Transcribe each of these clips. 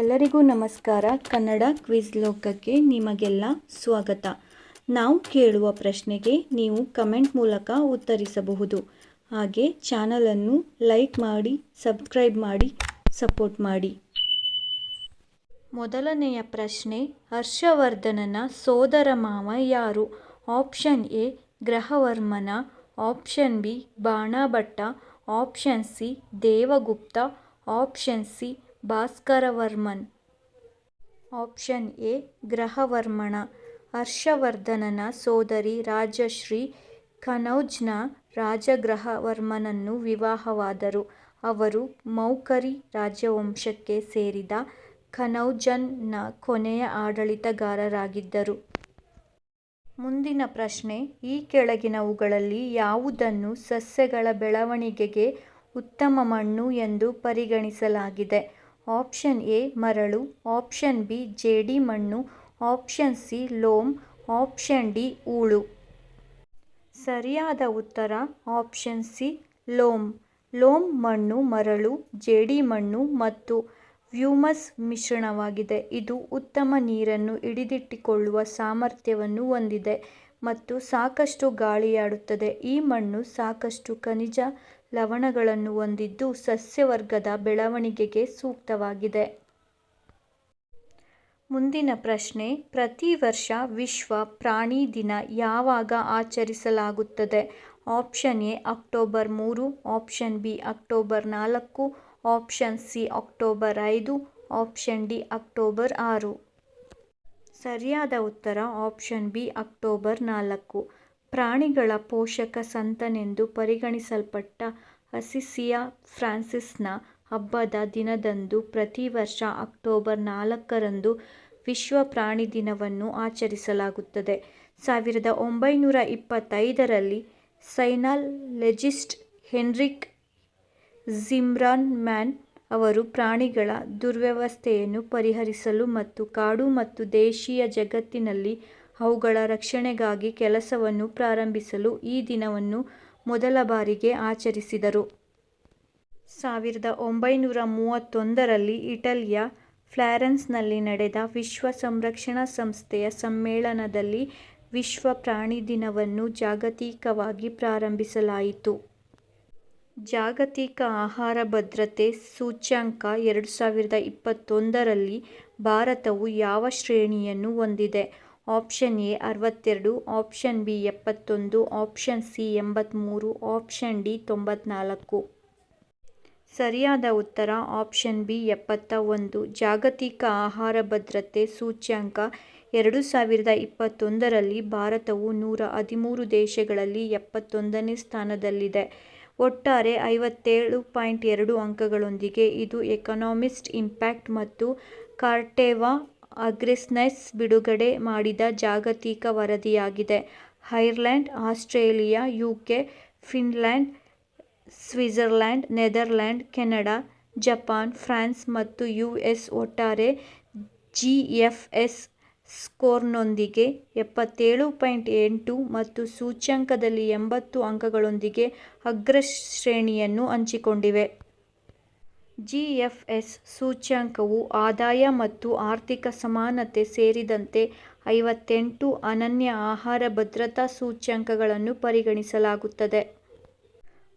ಎಲ್ಲರಿಗೂ ನಮಸ್ಕಾರ. ಕನ್ನಡ ಕ್ವಿಜ್ ಲೋಕಕ್ಕೆ ನಿಮಗೆಲ್ಲ ಸ್ವಾಗತ. ನಾವು ಕೇಳುವ ಪ್ರಶ್ನೆಗೆ ನೀವು ಕಮೆಂಟ್ ಮೂಲಕ ಉತ್ತರಿಸಬಹುದು. ಹಾಗೆ ಚಾನಲನ್ನು ಲೈಕ್ ಮಾಡಿ, ಸಬ್ಸ್ಕ್ರೈಬ್ ಮಾಡಿ, ಸಪೋರ್ಟ್ ಮಾಡಿ. ಮೊದಲನೆಯ ಪ್ರಶ್ನೆ, ಹರ್ಷವರ್ಧನನ ಸೋದರ ಮಾವ ಯಾರು? Option A, Grahavarman, option B, Banabhatta, option C, Devagupta, option C Bhaskaravarman. Option A, Grahavarman. ಹರ್ಷವರ್ಧನನ ಸೋದರಿ ರಾಜಶ್ರೀ ಕನೌಜ್ನ ರಾಜ ಗ್ರಹವರ್ಮನನ್ನು ವಿವಾಹವಾದರು. ಅವರು ಮೌಕರಿ ರಾಜವಂಶಕ್ಕೆ ಸೇರಿದ ಕನೌಜನ್ನ ಕೊನೆಯ ಆಡಳಿತಗಾರರಾಗಿದ್ದರು. ಮುಂದಿನ ಪ್ರಶ್ನೆ, ಈ ಕೆಳಗಿನವುಗಳಲ್ಲಿ ಯಾವುದನ್ನು ಸಸ್ಯಗಳ ಬೆಳವಣಿಗೆಗೆ ಉತ್ತಮ ಮಣ್ಣು ಎಂದು ಪರಿಗಣಿಸಲಾಗಿದೆ? ಆಪ್ಷನ್ ಎ ಮರಳು, ಆಪ್ಷನ್ ಬಿ ಜೇಡಿ ಮಣ್ಣು, option C loam, option D ಹೂಳು ಸರಿಯಾದ ಉತ್ತರ ಆಪ್ಷನ್ ಸಿ ಲೋಮ್. ಲೋಮ್ ಮಣ್ಣು, ಮರಳು, ಜೇಡಿ ಮಣ್ಣು ಮತ್ತು ವ್ಯೂಮಸ್ ಮಿಶ್ರಣವಾಗಿದೆ. ಇದು ಉತ್ತಮ ನೀರನ್ನು ಹಿಡಿದಿಟ್ಟುಕೊಳ್ಳುವ ಸಾಮರ್ಥ್ಯವನ್ನು ಹೊಂದಿದೆ ಮತ್ತು ಸಾಕಷ್ಟು ಗಾಳಿಯಾಡುತ್ತದೆ. ಈ ಮಣ್ಣು ಸಾಕಷ್ಟು ಖನಿಜ ಲವಣಗಳನ್ನು ಹೊಂದಿದ್ದು ಸಸ್ಯವರ್ಗದ ಬೆಳವಣಿಗೆಗೆ ಸೂಕ್ತವಾಗಿದೆ. ಮುಂದಿನ ಪ್ರಶ್ನೆ, ಪ್ರತಿ ವರ್ಷ ವಿಶ್ವ ಪ್ರಾಣಿ ದಿನ ಯಾವಾಗ ಆಚರಿಸಲಾಗುತ್ತದೆ? ಆಪ್ಷನ್ ಎ, ಅಕ್ಟೋಬರ್ ಮೂರು, ಆಪ್ಷನ್ ಬಿ, ಅಕ್ಟೋಬರ್ ನಾಲ್ಕು, ಆಪ್ಷನ್ ಸಿ, ಅಕ್ಟೋಬರ್ ಐದು, ಆಪ್ಷನ್ ಡಿ, ಅಕ್ಟೋಬರ್ ಆರು. ಸರಿಯಾದ ಉತ್ತರ, ಆಪ್ಷನ್ ಬಿ, ಅಕ್ಟೋಬರ್ ನಾಲ್ಕು. ಪ್ರಾಣಿಗಳ ಪೋಷಕ ಸಂತನೆಂದು ಪರಿಗಣಿಸಲ್ಪಟ್ಟ ಅಸಿಸಿಯಾ ಫ್ರಾನ್ಸಿಸ್ನ ಹಬ್ಬದ ದಿನದಂದು ಪ್ರತಿ ವರ್ಷ ಅಕ್ಟೋಬರ್ ನಾಲ್ಕರಂದು ವಿಶ್ವ ಪ್ರಾಣಿ ದಿನವನ್ನು ಆಚರಿಸಲಾಗುತ್ತದೆ. ಸಾವಿರದ ಒಂಬೈನೂರ ಇಪ್ಪತ್ತೈದರಲ್ಲಿ ಸೈನಾಲಜಿಸ್ಟ್ ಹೆನ್ರಿಕ್ ಜಿಮ್ರಾನ್ಮ್ಯಾನ್ ಅವರು ಪ್ರಾಣಿಗಳ ದುರ್ವ್ಯವಸ್ಥೆಯನ್ನು ಪರಿಹರಿಸಲು ಮತ್ತು ಕಾಡು ಮತ್ತು ದೇಶೀಯ ಜಗತ್ತಿನಲ್ಲಿ ಅವುಗಳ ರಕ್ಷಣೆಗಾಗಿ ಕೆಲಸವನ್ನು ಪ್ರಾರಂಭಿಸಲು ಈ ದಿನವನ್ನು ಮೊದಲ ಬಾರಿಗೆ ಆಚರಿಸಿದರು. ಸಾವಿರದ ಒಂಬೈನೂರ ಮೂವತ್ತೊಂದರಲ್ಲಿ ಇಟಲಿಯ ಫ್ಲಾರೆನ್ಸ್ನಲ್ಲಿ ನಡೆದ ವಿಶ್ವ ಸಂರಕ್ಷಣಾ ಸಂಸ್ಥೆಯ ಸಮ್ಮೇಳನದಲ್ಲಿ ವಿಶ್ವ ಪ್ರಾಣಿ ದಿನವನ್ನು ಜಾಗತಿಕವಾಗಿ ಪ್ರಾರಂಭಿಸಲಾಯಿತು. ಜಾಗತಿಕ ಆಹಾರ ಭದ್ರತೆ ಸೂಚ್ಯಂಕ ಎರಡು ಸಾವಿರದ ಇಪ್ಪತ್ತೊಂದರಲ್ಲಿ ಭಾರತವು ಯಾವ ಶ್ರೇಣಿಯನ್ನು ಹೊಂದಿದೆ? ಆಪ್ಷನ್ ಎ ಅರವತ್ತೆರಡು, ಆಪ್ಷನ್ ಬಿ ಎಪ್ಪತ್ತೊಂದು, ಆಪ್ಷನ್ ಸಿ ಎಂಬತ್ತ್ಮೂರು ಆಪ್ಷನ್ ಡಿ ತೊಂಬತ್ನಾಲ್ಕು. ಸರಿಯಾದ ಉತ್ತರ ಆಪ್ಷನ್ ಬಿ ಎಪ್ಪತ್ತ ಒಂದು. ಜಾಗತಿಕ ಆಹಾರ ಭದ್ರತೆ ಸೂಚ್ಯಂಕ ಎರಡು ಸಾವಿರದ ಇಪ್ಪತ್ತೊಂದರಲ್ಲಿ ಭಾರತವು ನೂರ ಹದಿಮೂರು ದೇಶಗಳಲ್ಲಿ ಎಪ್ಪತ್ತೊಂದನೇ ಸ್ಥಾನದಲ್ಲಿದೆ. ಒಟ್ಟಾರೆ ಐವತ್ತೇಳು ಪಾಯಿಂಟ್ ಎರಡು ಅಂಕಗಳೊಂದಿಗೆ ಇದು ಎಕನಾಮಿಸ್ಟ್ ಇಂಪ್ಯಾಕ್ಟ್ ಮತ್ತು ಕಾರ್ಟೆವಾ ಅಗ್ರಿಸ್ನೆಸ್ ಬಿಡುಗಡೆ ಮಾಡಿದ ಜಾಗತಿಕ ವರದಿಯಾಗಿದೆ. Ireland, Australia, UK Finland Switzerland Netherland Canada, Japan, France ಮತ್ತು ಯುಎಸ್ ಒಟ್ಟಾರೆ ಜಿಎಫ್ಎಸ್ ಸ್ಕೋರ್ನೊಂದಿಗೆ ಎಪ್ಪತ್ತೇಳು ಪಾಯಿಂಟ್ ಎಂಟು ಮತ್ತು ಸೂಚ್ಯಂಕದಲ್ಲಿ ಎಂಬತ್ತು ಅಂಕಗಳೊಂದಿಗೆ ಅಗ್ರಶ್ರೇಣಿಯನ್ನು ಹಂಚಿಕೊಂಡಿವೆ. ಜಿಎಫ್ಎಸ್ ಸೂಚ್ಯಂಕವು ಆದಾಯ ಮತ್ತು ಆರ್ಥಿಕ ಸಮಾನತೆ ಸೇರಿದಂತೆ ಐವತ್ತೆಂಟು ಅನನ್ಯ ಆಹಾರ ಭದ್ರತಾ ಸೂಚ್ಯಂಕಗಳನ್ನು ಪರಿಗಣಿಸಲಾಗುತ್ತದೆ.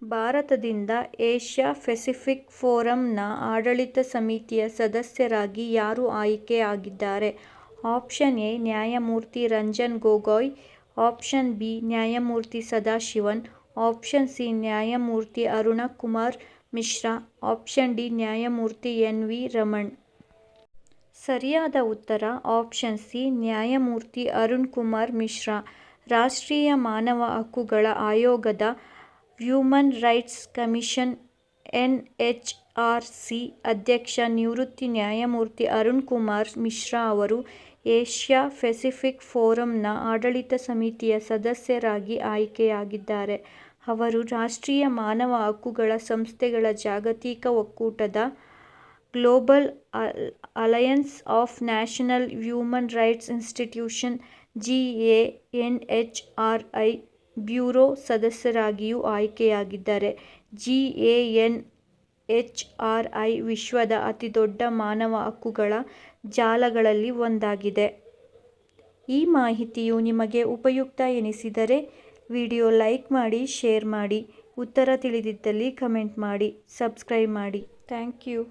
ಭಾರತದಿಂದ ಏಷ್ಯಾ ಪೆಸಿಫಿಕ್ ಫೋರಂನ ಆಡಳಿತ ಸಮಿತಿಯ ಸದಸ್ಯರಾಗಿ ಯಾರು ಆಯ್ಕೆಯಾಗಿದ್ದಾರೆ ಆಪ್ಷನ್ ಎ, ನ್ಯಾಯಮೂರ್ತಿ ರಂಜನ್ ಗೊಗೊಯ್. ಆಪ್ಷನ್ ಬಿ, ನ್ಯಾಯಮೂರ್ತಿ ಸದಾಶಿವನ್. ಆಪ್ಷನ್ ಸಿ, ನ್ಯಾಯಮೂರ್ತಿ ಅರುಣ ಕುಮಾರ್ ಮಿಶ್ರಾ, ಆಪ್ಷನ್ ಡಿ, ನ್ಯಾಯಮೂರ್ತಿ ಎನ್. ವಿ. ರಮಣ್. ಸರಿಯಾದ ಉತ್ತರ, ಆಪ್ಷನ್ ಸಿ, ನ್ಯಾಯಮೂರ್ತಿ ಅರುಣ್ ಕುಮಾರ್ ಮಿಶ್ರಾ. ರಾಷ್ಟ್ರೀಯ ಮಾನವ ಹಕ್ಕುಗಳ ಆಯೋಗದ human rights commission N. H. R. C. ಅಧ್ಯಕ್ಷ ನಿವೃತ್ತಿ ನ್ಯಾಯಮೂರ್ತಿ ಅರುಣ್ ಕುಮಾರ್ ಮಿಶ್ರಾ ಅವರು ಏಷ್ಯಾ ಪೆಸಿಫಿಕ್ ಫೋರಂನ ಆಡಳಿತ ಸಮಿತಿಯ ಸದಸ್ಯರಾಗಿ ಆಯ್ಕೆಯಾಗಿದ್ದಾರೆ. ಅವರು ರಾಷ್ಟ್ರೀಯ ಮಾನವ ಹಕ್ಕುಗಳ ಸಂಸ್ಥೆಗಳ ಜಾಗತಿಕ ಒಕ್ಕೂಟದ global alliance of national human rights institution G A N H R I bureau ಸದಸ್ಯರಾಗಿಯೂ ಆಯ್ಕೆಯಾಗಿದ್ದಾರೆ. G A N H R I ವಿಶ್ವದ ಅತಿದೊಡ್ಡ ಮಾನವ ಹಕ್ಕುಗಳ ಜಾಲಗಳಲ್ಲಿ ಒಂದಾಗಿದೆ. ಈ ಮಾಹಿತಿಯು ನಿಮಗೆ ಉಪಯುಕ್ತ ಎನಿಸಿದರೆ ವಿಡಿಯೋ ಲೈಕ್ ಮಾಡಿ ಶೇರ್ ಮಾಡಿ ಉತ್ತರ ತಿಳಿದಿದ್ದಲ್ಲಿ ಕಮೆಂಟ್ ಮಾಡಿ ಸಬ್ಸ್ಕ್ರೈಬ್ ಮಾಡಿ. Thank you.